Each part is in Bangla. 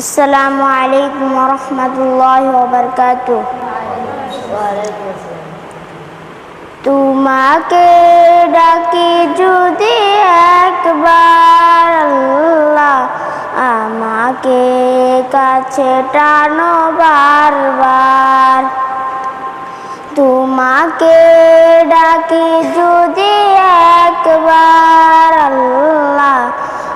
আসসালামু আলাইকুম রহমতুল্লাহ বরকাত তোমাকে ডাকি যদি একবার আল্লাহ আমাকে কাছে টানো বারবার। তোমাকে ডাকি যদি একবার আল্লাহ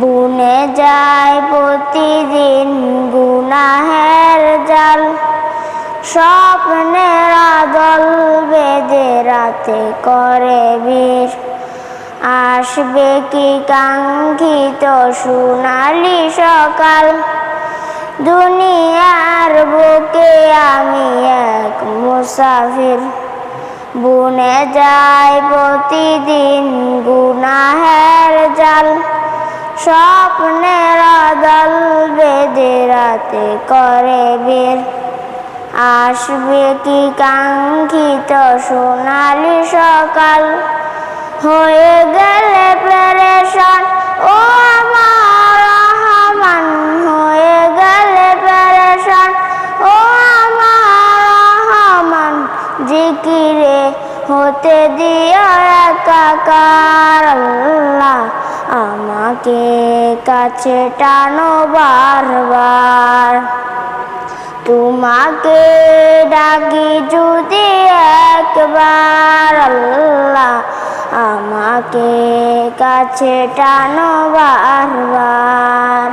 বুনে যায় প্রতিদিন গুনাহের জাল। স্বপ্নের আদল বেদে রাতে করে বীর। আসবে কি কাঙ্ক্ষিত সোনালি সকাল? দুনিয়ার বুকে আমি এক মুসাফির। বুনে যায় প্রতিদিন গুনাহের জাল। স্বপ্নের দল বেদে রাতে করে বের। আসবে কি কাঙ্ক্ষিত সোনালি সকাল? হয়ে গেলে প্রেরেশন ও আমার রহমান, হয়ে গেলে প্রেরেশন ও আমার রহমান, জিকিরে হতে দিও একাকার আল্লাহ। আমাকে কাছে টানো বারবার। তোমাকে ডাকি যদি একবার, আল্লাহ আমাকে কাছে টানো বারবার।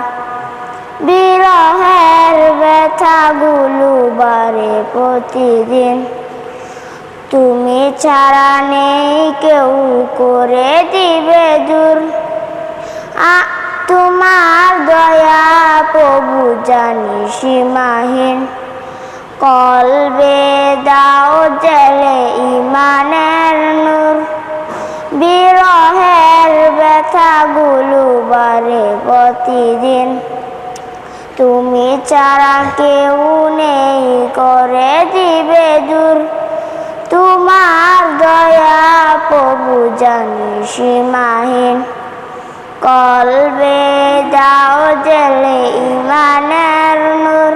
বিরহের ব্যথাগুলো বারে প্রতিদিন। তুমি ছাড়া নেই কেউ করে দিবে দূর। তোমার দয়া প্রভু জানি সীমাহীন। কলবে দাও জেলে ইমানের নূর। বিরহের ব্যথাগুলো বারে প্রতিদিন। তুমি ছাড়া কেউ নেই, করে দিবে দূর। তোমার দয়া প্রভু জানি সীমাহীন। কলবে দাও জেলে ইমানের নূর।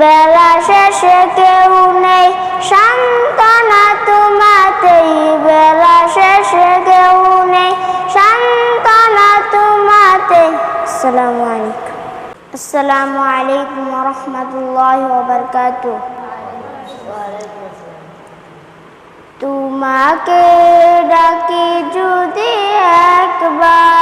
বেলা শেষে কেউ নেই, সান্ত্বনা তোমাতেই। বেলা শেষে কেউ নেই, সান্ত্বনা তোমাতে আসসালামু আলাইকুম। আসসালামু আলাইকুম রহমতুল্লাহ বরকাতুহ তোমাকে ডাকি যদি একবার।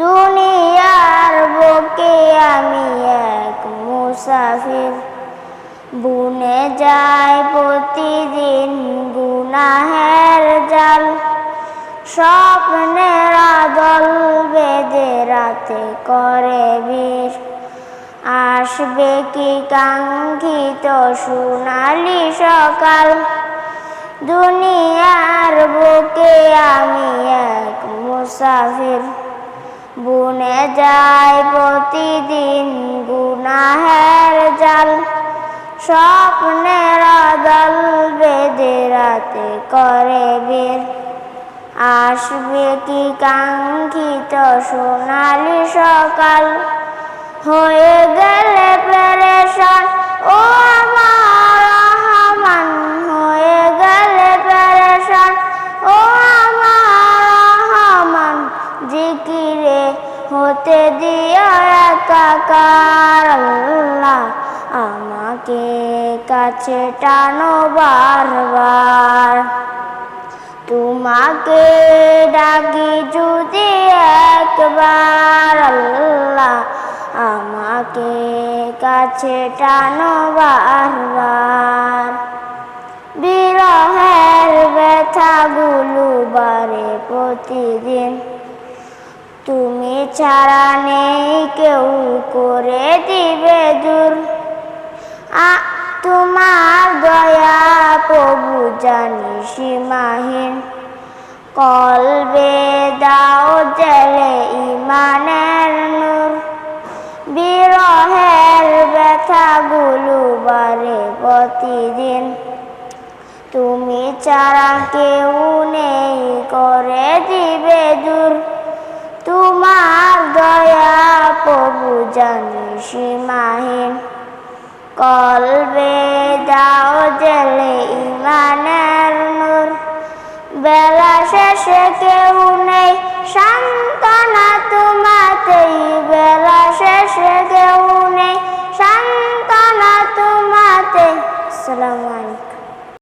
দুনিয়ার বুকে আমি এক মুসাফির। বুনে যায় প্রতিদিন গুনাহের জাল। স্বপ্নের দল বেদে রাতে করে বিষ আসবে কি কাঙ্ক্ষিত সোনালি সকাল? দুনিয়ার বুকে আমি এক মুসাফির। বুনে যায় প্রতিদিন গুনাহের জাল। স্বপ্নের দল বেদে রাতে করে বীর। আসবে কি কাঙ্ক্ষিত সোনালি সকাল? হয়ে গেলে প্রেরেশন ও আমার জিকিরে হতে দিয়া আল্লাহ আমাকে কাছে টানো বারবার। তোমাকে ডাকি যদি একবার আমাকে কাছে টানো বারবার। বিরহের ব্যথাগুলো বারে প্রতিদিন। তুমি ছাড়া নেই কেউ করে দিবে দূর। আ, তোমার দয়া প্রভু জানি সীমাহীন। কলবে দাও জেলে ইমানের নূর। বিরহের ব্যথাগুলো বারে প্রতিদিন। তুমি ছাড়া কেউ প্রভু জানি সীমাহীন কলবে দাও জেলে ইমানের নূর। বেলা শেষে কেউ নেই, সান্ত্বনা তোমাতেই। বেলা শেষে কেউ নেই, সান্ত্বনা তোমাতে আসসালামু আলাইকুম।